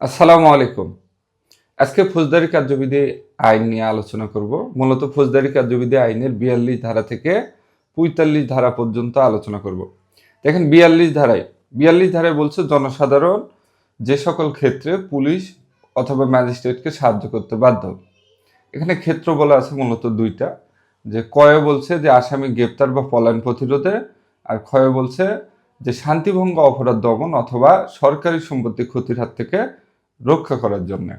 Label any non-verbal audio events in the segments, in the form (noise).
আসসালামু আলাইকুম। আজকে ফৌজদারি কার্যবিধি আইন নিয়ে আলোচনা করব। মূলত ফৌজদারি কার্যবিধি আইনের বিয়াল্লিশ ধারা থেকে পঁয়তাল্লিশ ধারা পর্যন্ত আলোচনা করব। দেখেন, বিয়াল্লিশ ধারায় বিয়াল্লিশ ধারায় বলছে জনসাধারণ যে সকল ক্ষেত্রে পুলিশ অথবা ম্যাজিস্ট্রেটকে সাহায্য করতে বাধ্য। এখানে ক্ষেত্র বলা আছে মূলত দুইটা। যে কয়ে বলছে যে আসামি গ্রেপ্তার বা পলায়ন প্রতিরোধে আর ক্ষয়ে বলছে যে শান্তিভঙ্গ অপরাধ দমন অথবা সরকারি সম্পত্তি ক্ষতির হাত থেকে রক্ষা করার জন্য।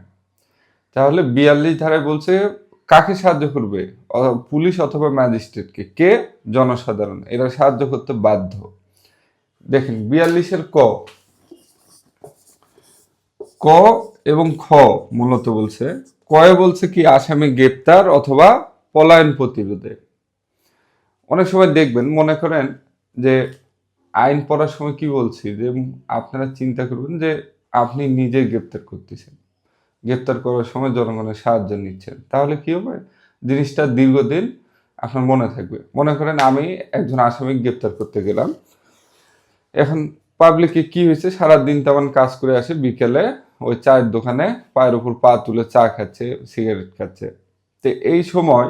তাহলে বিয়াল্লিশ ধারায় বলছে, কাকে সাহায্য করবে? পুলিশ অথবা ম্যাজিস্ট্রেটকে? কে? জনসাধারণ। এরা সাহায্য করতে বাধ্য। দেখেন, বিয়াল্লিশের ক। ক এবং খ মূলত বলছে, কয়ে বলছে কি, আসামি গ্রেপ্তার অথবা পলায়ন প্রতিরোধে। অনেক সময় দেখবেন, মনে করেন যে আইন পড়ার সময় কি বলছি, যে আপনারা চিন্তা করবেন যে আপনি নিজে গ্রেপ্তার করতেছেন। গ্রেপ্তার করার সময় জনগণের সাহায্য নিচ্ছেন। তাহলে কি হবে? জিনিসটা দীর্ঘদিন আপনার মনে থাকবে। মনে করেন আমি একজন আসামি গ্রেপ্তার করতে গেলাম। এখন পাবলিকে কি হয়েছে? সারাদিন তেমন কাজ করে আসে। বিকেলে ওই চায়ের দোকানে পায়ের উপর পা তুলে চা খাচ্ছে, সিগারেট খাচ্ছে। তো এই সময়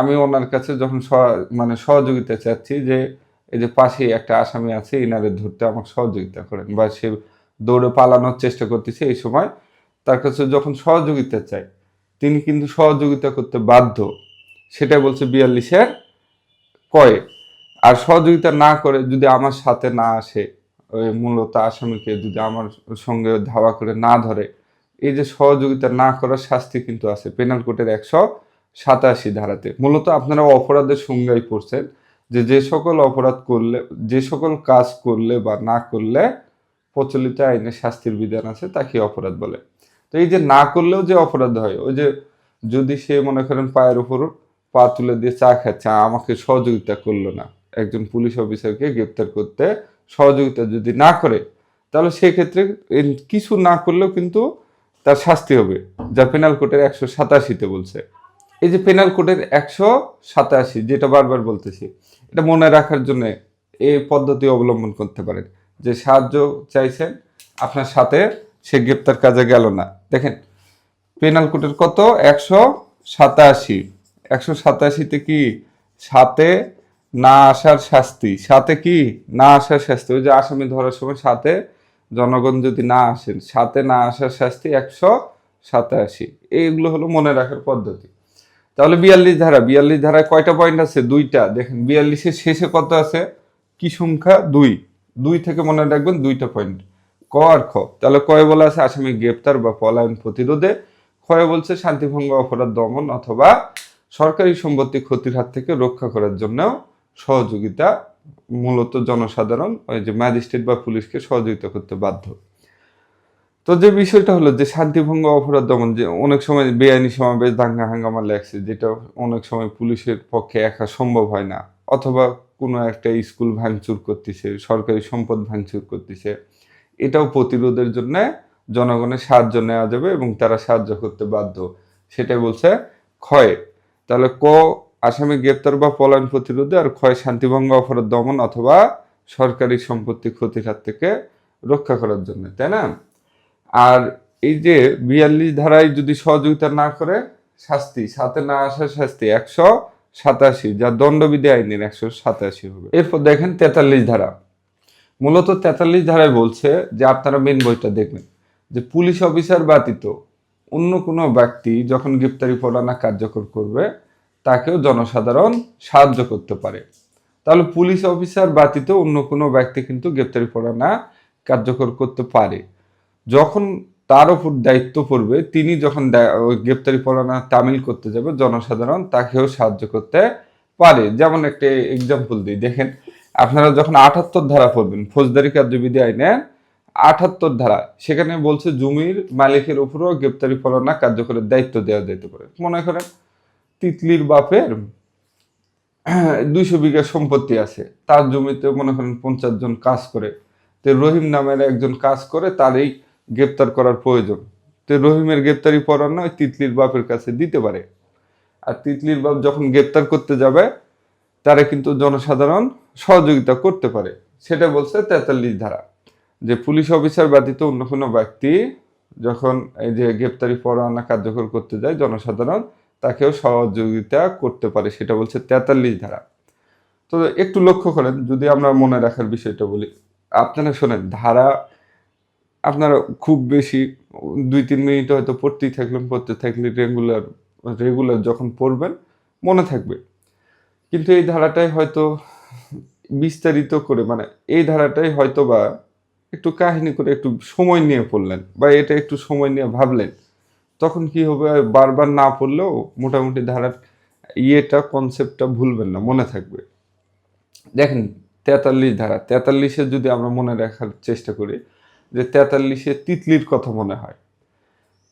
আমি ওনার কাছে যখন মানে সহযোগিতা চাচ্ছি যে, এই যে পাশে একটা আসামি আছে ইনারে ধরতে আমাকে সহযোগিতা করেন বা সে দৌড়ে পালানোর চেষ্টা করতেছে এই সময়। তার কাছে যখন সহযোগিতা চাই, তিনি কিন্তু সহযোগিতা করতে বাধ্য। সেটা বলছে বিয়াল্লিশের কয়ে। আর সহযোগিতা না করে যদি আমার সাথে না আসে, ওই মূলত আসামিকে যদি আমার সঙ্গে ধাওয়া করে না ধরে, এই যে সহযোগিতা না করার শাস্তি কিন্তু আছে পেনাল কোডের একশো সাতাশি ধারাতে। মূলত আপনারা অপরাধের সংজ্ঞায় পড়ছেন যে যে সকল অপরাধ করলে, যে সকল কাজ করলে বা না করলে প্রচলিত আইনে শাস্তির বিধান আছে, তাকে অপরাধ বলে। তো এই যে না করলেও যে অপরাধ হয়, ওই যে যদি সে মনে করেন পায়ের উপর পা তুলে দিয়ে চা খাচ্ছে, আমাকে সহযোগিতা করল না, একজন পুলিশ অফিসারকে গ্রেপ্তার করতে সহযোগিতা যদি না করে, তাহলে সেক্ষেত্রে কিছু না করলেও কিন্তু তার শাস্তি হবে, যা পেনাল কোডের একশো সাতাশিতে বলছে। এই যে পেনাল কোডের একশো সাতাশি, যেটা বারবার বলতেছি, এটা মনে রাখার জন্য এই পদ্ধতি অবলম্বন করতে পারেন। যে সাহায্য চাইছেন, আপনার সাথে সে গ্রেপ্তার কাজে গেল না। দেখেন, পেনাল কোডের কত? একশো সাতাশি। একশো সাতাশিতে কি সাথে না আসার শাস্তি? সাথে কি না আসার শাস্তি? ওই যে আসামি ধরার সময় সাথে জনগণ যদি না আসেন সাথে না আসার শাস্তি একশো সাতাশি। এইগুলো হলো মনে রাখার পদ্ধতি। তাহলে বিয়াল্লিশ ধারা, বিয়াল্লিশ ধারায় কয়টা পয়েন্ট আছে? দুইটা। দেখেন, বিয়াল্লিশের শেষে কত আছে? কি সংখ্যা? দুই। দুই থেকে মনে রাখবেন দুইটা পয়েন্ট ক আর খ। তাহলে কয়ে বলা আছে? আসামি গ্রেপ্তার বা পলায়ন প্রতিরোধে। ক্ষয়ে বলছে, শান্তিভঙ্গ অপরাধ দমন অথবা সরকারি সম্পত্তি ক্ষতির হাত থেকে রক্ষা করার জন্য সহযোগিতা মূলত জনসাধারণ, ওই যে ম্যাজিস্ট্রেট বা পুলিশকে সহযোগিতা করতে বাধ্য। তো যে বিষয়টা হলো যে শান্তিভঙ্গ অপরাধ দমন, যে অনেক সময় বেআইনি সমাবেশ, দাঙ্গা হাঙ্গামা লাগছে, যেটা অনেক সময় পুলিশের পক্ষে একা সম্ভব হয় না। অথবা কোনো একটা স্কুল ভাঙচুর করতেছে, সরকারি সম্পদ ভাঙচুর করতেছে, এটাও প্রতিরোধের জন্য জনগণের সাহায্য নেওয়া যাবে এবং তারা সাহায্য করতে বাধ্য। সেটাই বলছে ক্ষয়। তাহলে ক, আসামি গ্রেপ্তার বা পলায়ন প্রতিরোধে আর ক্ষয় শান্তিভঙ্গ অপরাধ দমন অথবা সরকারি সম্পত্তি ক্ষতির হাত থেকে রক্ষা করার জন্য, তাই না? আর এই যে বিয়াল্লিশ ধারায় যদি সহযোগিতা না করে, শাস্তি, সাথে না আসার শাস্তি একশো সাতাশি, যা দণ্ডবিধি আইনের একশো সাতাশি হবে। এরপর দেখেন তেতাল্লিশ ধারা। মূলত তেতাল্লিশ ধারায় বলছে যে, আপনারা মেন বইটা দেখবেন, যে পুলিশ অফিসার ব্যতীত অন্য কোনো ব্যক্তি যখন গ্রেপ্তারি পরোয়ানা কার্যকর করবে, তাকেও জনসাধারণ সাহায্য করতে পারে। তাহলে পুলিশ অফিসার ব্যতীত অন্য কোনো ব্যক্তি কিন্তু গ্রেপ্তারি পরোয়ানা কার্যকর করতে পারে। যখন তার উপর দায়িত্ব পড়বে। তিনি যখন গ্রেপ্তারি পরোয়ানা তামিল করতে যাবে, জনসাধারণ তাকেও সাহায্য করতে পারে। যেমন একটা এক্সাম্পল দিই, দেখেন, আপনারা যখন আঠাত্তর ধারা পড়বেন, ফৌজদারি কার্যবিধি আইনে আঠাত্তর ধারা, সেখানে বলছে জমির মালিকের উপরও গ্রেপ্তারি পরোয়ানা কার্যকরের দায়িত্ব দেওয়া যেতে পারে। মনে করেন, তিতলির বাপের (clears throat) দুইশো বিঘা সম্পত্তি আছে, তার জমিতে মনে করেন পঞ্চাশ জন কাজ করে। তো রহিম নামের একজন কাজ করে তারই গ্রেপ্তার করার প্রয়োজন। তো রহিমের গ্রেপ্তারি পরোয়ানা ওই তিতলির বাপের কাছে দিতে পারে। আর তিতলির বাপ যখন গ্রেপ্তার করতে যাবে, তারা কিন্তু জনসাধারণ সহযোগিতা করতে পারে। সেটা বলছে তেতাল্লিশ ধারা। যে পুলিশ অফিসার ব্যতীত অন্য কোনো ব্যক্তি যখন এই যে গ্রেপ্তারি পরোয়ানা কার্যকর করতে যায়, জনসাধারণ তাকেও সহযোগিতা করতে পারে, সেটা বলছে তেতাল্লিশ ধারা। তো একটু লক্ষ্য করেন, যদি আমরা মনে রাখার বিষয়টা বলি। আপনারা শোনেন, ধারা আপনারা খুব বেশি, দুই, তিন মিনিট হয়তো পড়তেই থাকলেন, পড়তে থাকলে রেগুলার রেগুলার যখন পড়বেন, মনে থাকবে। কিন্তু এই ধারাটাই হয়তো বিস্তারিত করে মানে এই ধারাটাই হয়তো বা একটু কাহিনী করে একটু সময় নিয়ে পড়লেন বা এটা একটু সময় নিয়ে ভাবলেন, তখন কি হবে? বারবার না পড়লেও মোটামুটি ধারার ইয়েটা কনসেপ্টটা ভুলবেন না, মনে থাকবে। দেখেন তেতাল্লিশ ধারা, তেতাল্লিশে যদি আমরা মনে রাখার চেষ্টা করি যে তেতাল্লিশে তিতলির কথা মনে হয়।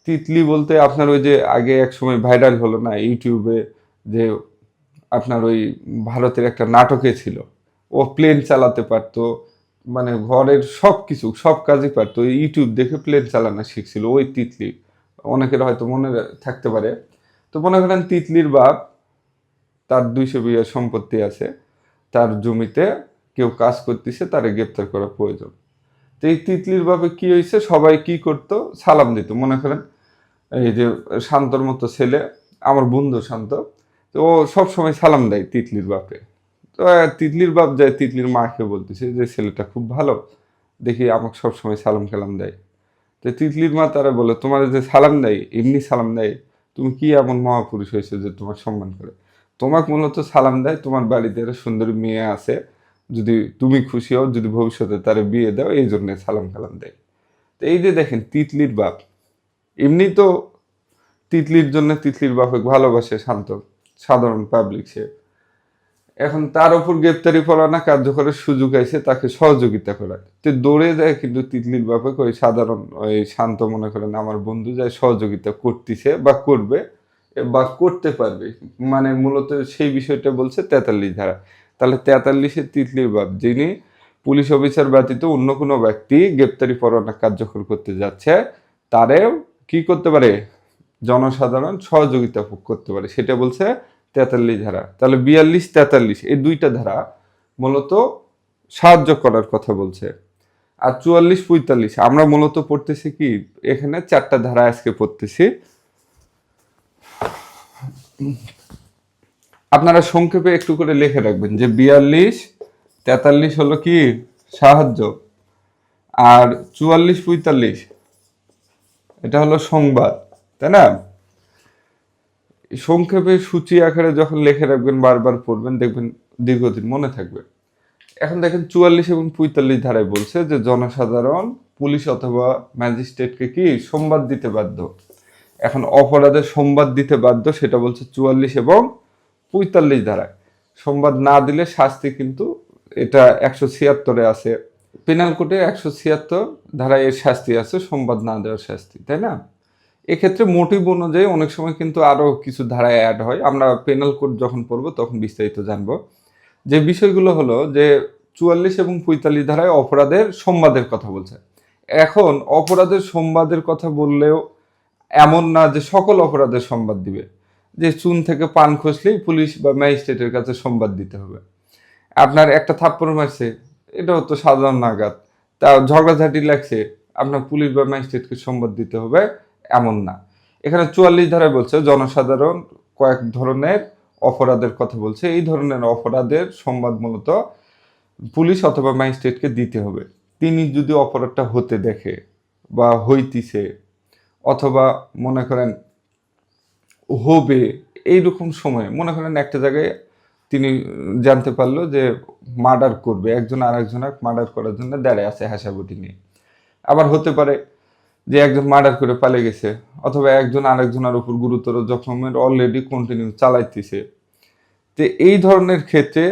তিতলি বলতে আপনার ওই যে আগে এক সময় ভাইরাল হলো না ইউটিউবে যে আপনার ওই ভারতের একটা নাটকে ছিল। ও প্লেন চালাতে পারতো মানে ঘরের সব কিছু সব কাজই পারতো। ওই ইউটিউব দেখে প্লেন চালানো শিখছিল ওই তিতলি। অনেকের হয়তো মনে থাকতে পারে। তো মনে করেন তিতলির বাপ, তার দুইশো বিঘা সম্পত্তি আছে, তার জমিতে কেউ কাজ করতেছে, তারে গ্রেপ্তার করা প্রয়োজন। তো এই তিতলির বাপে কি হয়েছে সবাই কি করতো? সালাম দিত, মনে করেন। এই যে শান্তর মতো ছেলে, আমার বন্ধু শান্ত, তো ও সবসময় সালাম দেয় তিতলির বাপে। তো তিতলির বাপ যায় তিতলির মাকে বলতেছে যে, ছেলেটা খুব ভালো, দেখি আমাকে সবসময় সালাম কালাম দেয়। তো তিতলির মা তারা বলে, তোমার যে সালাম দেয়, এমনি সালাম দেয়, তুমি কি এমন মহাপুরুষ হয়েছে যে তোমার সম্মান করে? তোমাকে মূলত সালাম দেয় তোমার বাড়িতে একটা সুন্দরী মেয়ে আছে যদি তুমি খুশি হও, যদি ভবিষ্যতে তারে বিয়ে দাও, এই জন্য সালাম কালাম দেয়। তো এই যে দেখেন, তিতলির বাপ। এমনি তো তিতলির জন্য তিতলির বাপে ভালোবাসে শান্ত, সাধারণ পাবলিক সে। এখন তার উপর গ্রেপ্তারি পরোয়ানা কার্যকরের সুযোগ আছে, তাকে সহযোগিতা করার। তো দৌড়ে যায় কিন্তু তিতলির বাপে ওই সাধারণ, ওই শান্ত মনে করেন, আমার বন্ধু যায় সহযোগিতা করতেছে বা করবে, বা করতে পারবে। মানে মূলত সেই বিষয়টা বলছে তেতাল্লিশ ধারা। তাহলে তেতাল্লিশে তিতলির বাপ যিনি পুলিশ অফিসার ব্যতীত অন্য কোনো ব্যক্তি গ্রেপ্তারি পরোয়ানা কার্যকর করতে যাচ্ছে, তারেও কি করতে পারে? জনসাধারণ সহযোগিতা ভোগ করতে পারে, সেটা বলছে তেতাল্লিশ ধারা। তাহলে বিয়াল্লিশ, তেতাল্লিশ, এই দুইটা ধারা মূলত সাহায্য করার কথা বলছে। আর চুয়াল্লিশ, পঁয়তাল্লিশ, আমরা মূলত পড়তেছি কি? এখানে চারটা ধারা আজকে পড়তেছি। আপনারা সংক্ষেপে একটু করে লিখে রাখবেন যে বিয়াল্লিশ, তেতাল্লিশ হলো কি? সাহায্য। আর চুয়াল্লিশ, পঁয়তাল্লিশ, এটা হলো সংবাদ, তাই না? সংক্ষেপে সূচি আকারে যখন লিখে রাখবেন, বারবার পড়বেন, দেখবেন দীর্ঘদিন মনে থাকবে। এখন দেখেন চুয়াল্লিশ এবং পঁয়তাল্লিশ ধারায় বলছে যে জনসাধারণ, পুলিশ অথবা ম্যাজিস্ট্রেটকে কি সংবাদ দিতে বাধ্য? এখন অপরাধের সংবাদ দিতে বাধ্য, সেটা বলছে চুয়াল্লিশ এবং পঁয়তাল্লিশ ধারায়। সংবাদ না দিলে শাস্তি কিন্তু এটা একশো ছিয়াত্তরে আছে। পেনাল কোডে একশো ছিয়াত্তর ধারায় এর শাস্তি আছে, সংবাদ না দেওয়ার শাস্তি, তাই না? এক্ষেত্রে মোটিভ অনুযায়ী অনেক সময় কিন্তু আরও কিছু ধারায় অ্যাড হয়। আমরা পেনাল কোড যখন পড়ব তখন বিস্তারিত জানব। যে বিষয়গুলো হলো যে চুয়াল্লিশ এবং পঁয়তাল্লিশ ধারায় অপরাধের সংবাদের কথা বলছে। এখন অপরাধের সংবাদের কথা বললেও এমন না যে সকল অপরাধের সংবাদ দিবে। যে চুন থেকে পান খসলেই পুলিশ বা ম্যাজিস্ট্রেটের কাছে সংবাদ দিতে হবে। আপনার একটা থাপ্পড় মারছে, এটাও তো সাধারণ নাগাদ। তা ঝগড়াঝাটি লাগছে, আপনার পুলিশ বা ম্যাজিস্ট্রেটকে সংবাদ দিতে হবে, এমন না। এখানে চুয়াল্লিশ ধারায় বলছে, জনসাধারণ কয়েক ধরনের অপরাধের কথা বলছে। এই ধরনের অপরাধের সংবাদ মূলত পুলিশ অথবা ম্যাজিস্ট্রেটকে দিতে হবে। তিনি যদি অপরাধটা হতে দেখে বা হইতিছে, অথবা মনে করেন হবে এইরকম সময়। মনে করেন একটা জায়গায় তিনি জানতে পারল যে মার্ডার করবে, একজন আর মার্ডার করার জন্য দাঁড়ায় আছে হাসাবটি নিয়ে। আবার হতে পারে যে একজন মার্ডার করে পালিয়ে গেছে, অথবা একজন আরেকজনের উপর গুরুতর জখমের অলরেডি কন্টিনিউ চালাইতেছে। তো এই ধরনের ক্ষেত্রে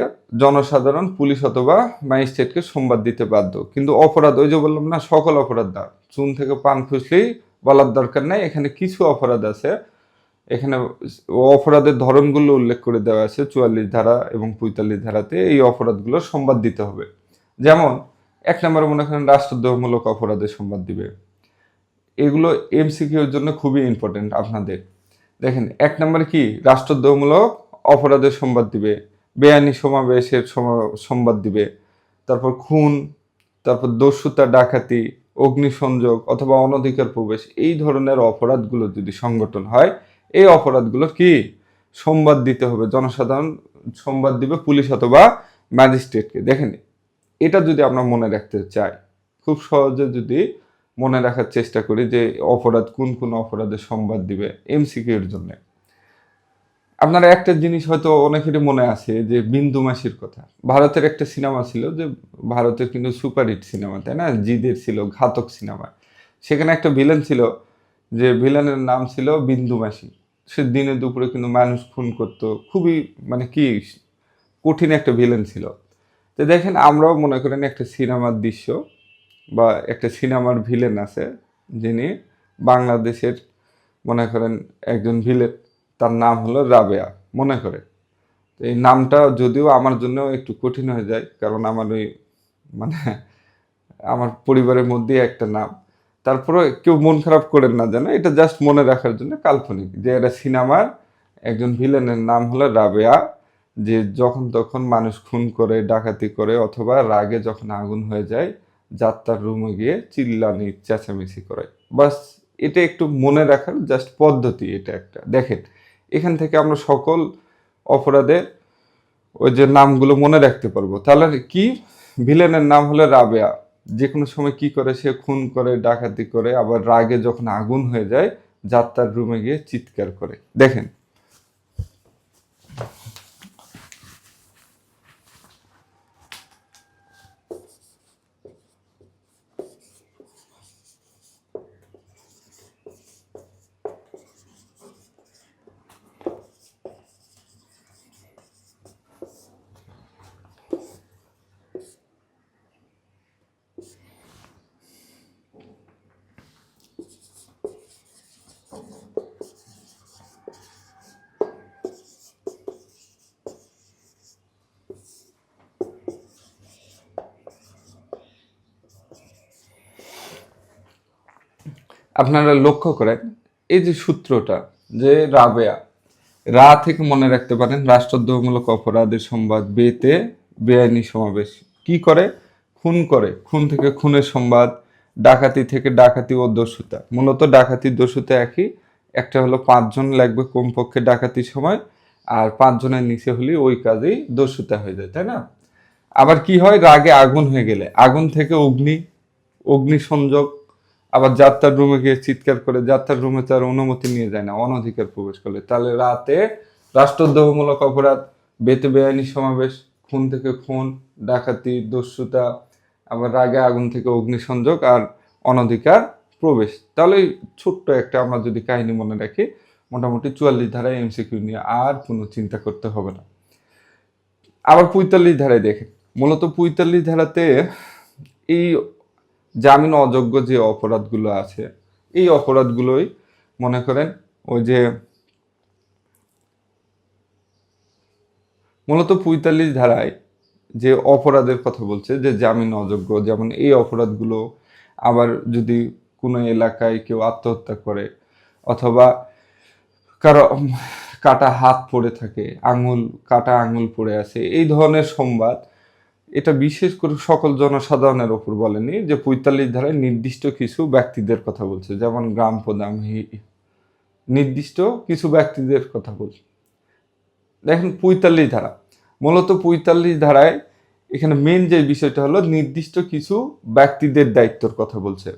জনসাধারণ, পুলিশ অথবা ম্যাজিস্ট্রেটকে সংবাদ দিতে বাধ্য। কিন্তু অপরাধ, ওই যে বললাম না, সকল অপরাধ চুন থেকে পান খুঁজলেই বলার দরকার নাই, এখানে কিছু অপরাধ আছে। এখানে অপরাধের ধরনগুলো উল্লেখ করে দেওয়া আছে, চুয়াল্লিশ ধারা এবং পঁয়তাল্লিশ ধারাতে এই অপরাধগুলো সংবাদ দিতে হবে। যেমন, এক নম্বরে মনে করেন রাষ্ট্রদ্রোহমূলক অপরাধের সংবাদ দিবে। এগুলো এমসিকিউর জন্য খুবই ইম্পর্টেন্ট আপনাদের। দেখেন, এক নম্বরে কি? রাষ্ট্রদ্রোহমূলক অপরাধের সংবাদ দিবে। বেআইনি সমাবেশের সংবাদ দিবে। তারপর খুন, তারপর দস্যুতা, ডাকাতি, অগ্নিসংযোগ অথবা অনধিকার প্রবেশ, এই ধরনের অপরাধগুলো যদি সংগঠন হয় এই অপরাধগুলো কি? সংবাদ দিতে হবে, জনসাধারণ সংবাদ দিবে, পুলিশ অথবা ম্যাজিস্ট্রেটকে। দেখেন, এটা যদি আমরা মনে রাখতে চাই, খুব সহজে যদি মনে রাখার চেষ্টা করি যে অপরাধ কোন কোন অপরাধের সংবাদ দিবে এমসিকিউর জন্য। আপনারা একটা জিনিস হয়তো অনেকেরই মনে আছে যে বিন্দু মাসির কথা। ভারতের একটা সিনেমা ছিল যে ভারতের কিন্তু সুপারহিট সিনেমা, তাই না? জিদের ছিল, ঘাতক সিনেমা। সেখানে একটা ভিলেন ছিল, যে ভিলেনের নাম ছিল বিন্দু মাসি। সে দিনে দুপুরে কিন্তু মানুষ খুন করতো। খুবই মানে কি কঠিন একটা ভিলেন ছিল। তো দেখেন, আমরাও মনে করেন একটা সিনেমার দৃশ্য বা একটা সিনেমার ভিলেন আছে যিনি বাংলাদেশের মনে করেন একজন ভিলেন তার নাম হলো রাবেয়া, মনে করে। তো এই নামটা যদিও আমার জন্য একটু কঠিন হয়ে যায়, কারণ আমার ওই মানে আমার পরিবারের মধ্যেই একটা নাম। তারপরে কেউ মন খারাপ করেন না যেন, এটা জাস্ট মনে রাখার জন্য কাল্পনিক। যে এটা সিনেমার একজন ভিলেনের নাম হলো রাবেয়া, যে যখন তখন মানুষ খুন করে, ডাকাতি করে, অথবা রাগে যখন আগুন হয়ে যায় যাত্রার রুমে গিয়ে চিল্লানি, চেঁচামেচি করে। বাস, এটা একটু মনে রাখার জাস্ট পদ্ধতি এটা একটা। দেখেন, এখান থেকে আমরা সকল অপরাধের ওই যে নামগুলো মনে রাখতে পারব। তাহলে কি? ভিলেনের নাম হলো রাবেয়া। যে কোনো সময় কি করে, সে খুন করে, ডাকাতি করে, আবার রাগে যখন আগুন হয়ে যায়, যাত্রার রুমে গিয়ে চিৎকার করে। দেখেন আপনারা লক্ষ্য করেন, এই যে সূত্রটা যে রাবেয়া, রা থেকে মনে রাখতে পারেন রাষ্ট্রদ্রোহমূলক অপরাধের সংবাদ বেতে বেআইনি সমাবেশ। কি করে? খুন করে। খুন থেকে খুনের সংবাদ, ডাকাতি থেকে ডাকাতি ও দস্যুতা। মূলত ডাকাতি, দস্যুতা একই, একটা হলো পাঁচজন লাগবে কমপক্ষে ডাকাতির সময়, আর পাঁচজনের নিচে হলে ওই কাজেই দস্যুতা হয়ে যায়, তাই না? আবার কি হয়? রাগে আগুন হয়ে গেলে। আগুন থেকে অগ্নি অগ্নি সংযোগ আবার যাত্রার রুমে গিয়ে চিৎকার করে যাত্রার রুমে তার অনুমতি নিয়ে যায় না, অনধিকার প্রবেশ করলে। তাহলে রাতে রাষ্ট্রদ্রোহমূলক অপরাধ, বেতে বেআইনি সমাবেশ, খুন থেকে খুন, ডাকাতি, দস্যুতা, আবার রাগে আগুন থেকে অগ্নিসংযোগ আর অনধিকার প্রবেশ। তাহলে ছোট্ট একটা আমরা যদি কাহিনী মনে রাখি, মোটামুটি চুয়াল্লিশ ধারায় এমসিকিউ নিয়ে আর কোনো চিন্তা করতে হবে না। আবার পঁয়তাল্লিশ ধারায় দেখেন। মূলত পঁয়তাল্লিশ ধারাতে এই জামিন অযোগ্য যে অপরাধগুলো আছে, এই অপরাধগুলোই মনে করেন ওই যে মূলত পঁয়তাল্লিশ ধারায় যে অপরাধের কথা বলছে, যে জামিন অযোগ্য, যেমন এই অপরাধগুলো আবার যদি কোনো এলাকায় কেউ আত্মহত্যা করে অথবা কারও কাটা হাত পড়ে থাকে, আঙুল, কাটা আঙুল পড়ে আছে, এই ধরনের সংবাদ এটা বিশেষ করে সকল জনসাধারণের ওপর বলেনি যে পঁয়তাল্লিশ ধারায় নির্দিষ্ট কিছু ব্যক্তিদের কথা বলছে। যেমন গ্রাম প্রধান নির্দিষ্ট কিছু ব্যক্তিদের কথা বলছে। দেখেন পঁয়তাল্লিশ ধারা। মূলত পঁয়তাল্লিশ ধারায় এখানে মেন যে বিষয়টা হলো, নির্দিষ্ট কিছু ব্যক্তিদের দায়িত্বর কথা বলছে।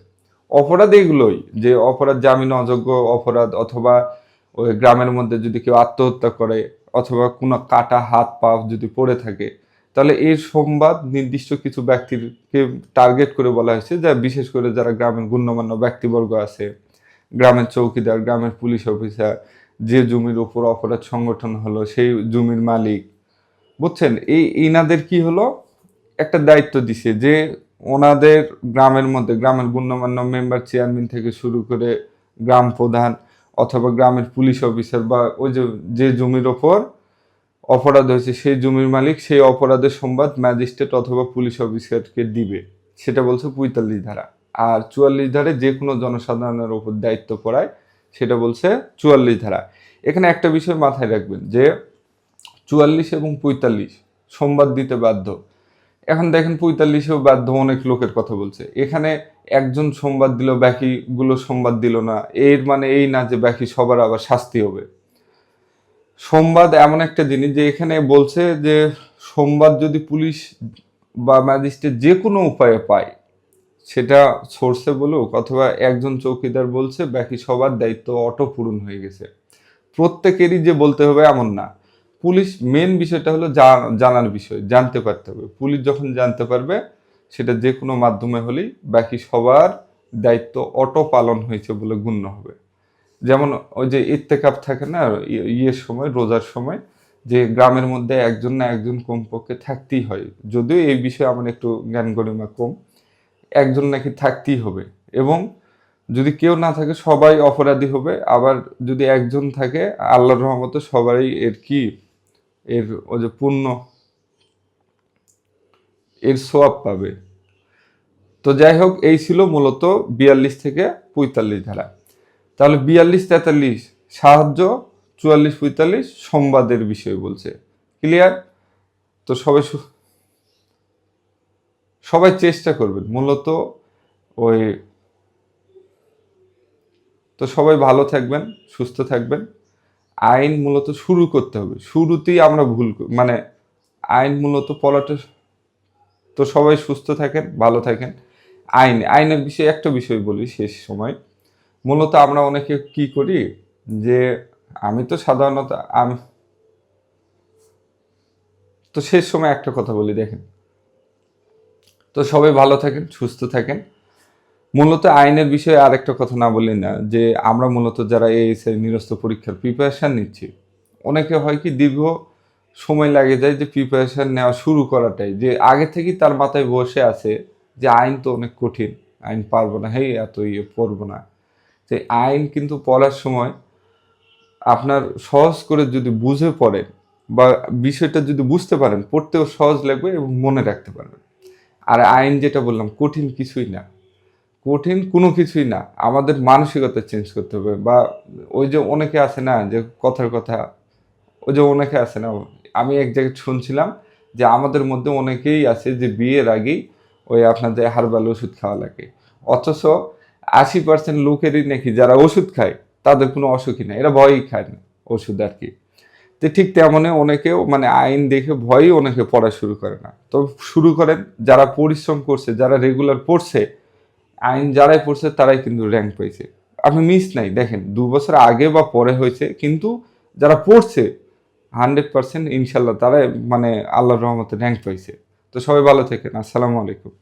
অপরাধ এগুলোই, যে অপরাধ জামিন অযোগ্য অপরাধ অথবা ওই গ্রামের মধ্যে যদি কেউ আত্মহত্যা করে, অথবা কোনো কাটা হাত পা যদি পড়ে থাকে তাহলে এর সংবাদ নির্দিষ্ট কিছু ব্যক্তিকে টার্গেট করে বলা হয়েছে, যা বিশেষ করে যারা গ্রামের গণ্যমান্য ব্যক্তিবর্গ আছে, গ্রামের চৌকিদার, গ্রামের পুলিশ অফিসার যে জমির ওপর অপরাধ সংগঠন হলো, সেই জমির মালিক। বুঝছেন? এই ইনাদের কি হলো? একটা দায়িত্ব দিছে যে ওনাদের গ্রামের মধ্যে, গ্রামের গণ্যমান্য মেম্বার চেয়ারম্যান থেকে শুরু করে গ্রাম প্রধান অথবা গ্রামের পুলিশ অফিসার বা ওই যে জমির ওপর অপরাধ হয়েছে, সেই জমির মালিক সেই অপরাধের সংবাদ ম্যাজিস্ট্রেট অথবা পুলিশ অফিসারকে দিবে। সেটা বলছে পঁয়তাল্লিশ ধারা। আর চুয়াল্লিশ ধারে যে কোনো জনসাধারণের ওপর দায়িত্ব পড়ায়, সেটা বলছে চুয়াল্লিশ ধারা। এখানে একটা বিষয় মাথায় রাখবেন যে চুয়াল্লিশ এবং পঁয়তাল্লিশ সংবাদ দিতে বাধ্য। এখন দেখেন পঁয়তাল্লিশেও বাধ্য অনেক লোকের কথা বলছে। এখানে একজন সংবাদ দিল, বাকিগুলো সংবাদ দিল না। এর মানে এই না যে বাকি সবার আবার শাস্তি হবে। সংবাদ এমন একটা জিনিস যে এখানে বলছে যে সংবাদ যদি পুলিশ বা ম্যাজিস্ট্রেট যে কোনো উপায়ে পায়, সেটা সোর্সে বলুক অথবা একজন চৌকিদার বলছে, বাকি সবার দায়িত্ব অটো পূরণ হয়ে গেছে। প্রত্যেকেরই যে বলতে হবে এমন না। পুলিশ মেন বিষয়টা হলো জানার বিষয়, জানতে পারতে হবে। পুলিশ যখন জানতে পারবে, সেটা যে কোনো মাধ্যমে হলেই বাকি সবার দায়িত্ব অটো পালন হয়েছে বলে গণ্য হবে। যেমন ওই যে ইত্তেকাপ থাকে না ইয়ের সময়, রোজার সময়, যে গ্রামের মধ্যে একজন না একজন কমপক্ষে থাকতেই হয়। যদিও এই বিষয়ে আমার একটু জ্ঞান গরিমা কম, একজন নাকি থাকতেই হবে। এবং যদি কেউ না থাকে, সবাই অপরাধী হবে। আবার যদি একজন থাকে, আল্লাহর রহমতে সবাই এর কি? এর ওই যে পূর্ণ এর সোয়াব পাবে। তো যাই হোক, এই ছিল মূলত বিয়াল্লিশ থেকে পঁয়তাল্লিশ ধারা। তাহলে বিয়াল্লিশ, তেতাল্লিশ, সাহায্য, চুয়াল্লিশ, পঁয়তাল্লিশ সংবাদের বিষয় বলছে। ক্লিয়ার তো সবাই সবাই চেষ্টা করবেন মূলত ওই তো সবাই ভালো থাকবেন, সুস্থ থাকবেন। আইন মূলত শুরু করতে হবে। শুরুতেই আমরা ভুল মানে আইন মূলত পড়াটা তো সবাই সুস্থ থাকেন, ভালো থাকেন। আইন আইনের বিষয়ে একটা বিষয় বলি শেষ সময়। মূলত আমরা অনেকে কি করি যে আমি তো সাধারণত, আমি, তো শেষ সময় একটা কথা বলি, দেখেন। তো সবাই ভালো থাকেন, সুস্থ থাকেন। মূলত আইনের বিষয়ে আরেকটা কথা না বলি না, যে আমরা মূলত যারা এই নিরস্ত পরীক্ষার প্রিপারেশন নিচ্ছি, অনেকে হয় কি দীর্ঘ সময় লাগে যায় যে প্রিপারেশন নেওয়া শুরু করাটাই, যে আগে থেকেই তার মাথায় বসে আছে যে আইন তো অনেক কঠিন, আইন পারব না, হেই, এত ইয়ে পড়ব না। যে আইন কিন্তু পড়ার সময় আপনার সহজ করে যদি বুঝে পড়েন বা বিষয়টা যদি বুঝতে পারেন, পড়তেও সহজ লাগবে এবং মনে রাখতে পারবেন। আর আইন যেটা বললাম, কঠিন কিছুই না। কঠিন কোনো কিছুই না। আমাদের মানসিকতা চেঞ্জ করতে হবে বা ওই যে অনেকে আছে না, যে কথার কথা, ওই যে অনেকে আছে না, আমি এক জায়গায় শুনছিলাম যে আমাদের মধ্যে অনেকেই আছে যে বিয়ের আগেই ওই আপনাদের হারবাল ওষুধ খাওয়া লাগে। অথচ আশি পার্সেন্ট লোকেরই নাকি যারা ওষুধ খায়, তাদের কোনো অসুখই নাই। এরা ভয়ই খায় না ওষুধ আর কি। তো ঠিক তেমনই অনেকেও মানে আইন দেখে ভয়ই অনেকে পড়া শুরু করে না। তো শুরু করেন, যারা পরিশ্রম করছে, যারা রেগুলার পড়ছে, আইন যারাই পড়ছে, তারাই কিন্তু র্যাঙ্ক পেয়েছে আপনি মিস নাই, দেখেন, দু বছর আগে বা পরে হয়েছে, কিন্তু যারা পড়ছে হান্ড্রেড পার্সেন্ট ইনশাল্লাহ তারাই মানে আল্লাহর রহমতে র্যাঙ্ক পাইছে। তো সবাই ভালো থাকেন, আসসালামু আলাইকুম।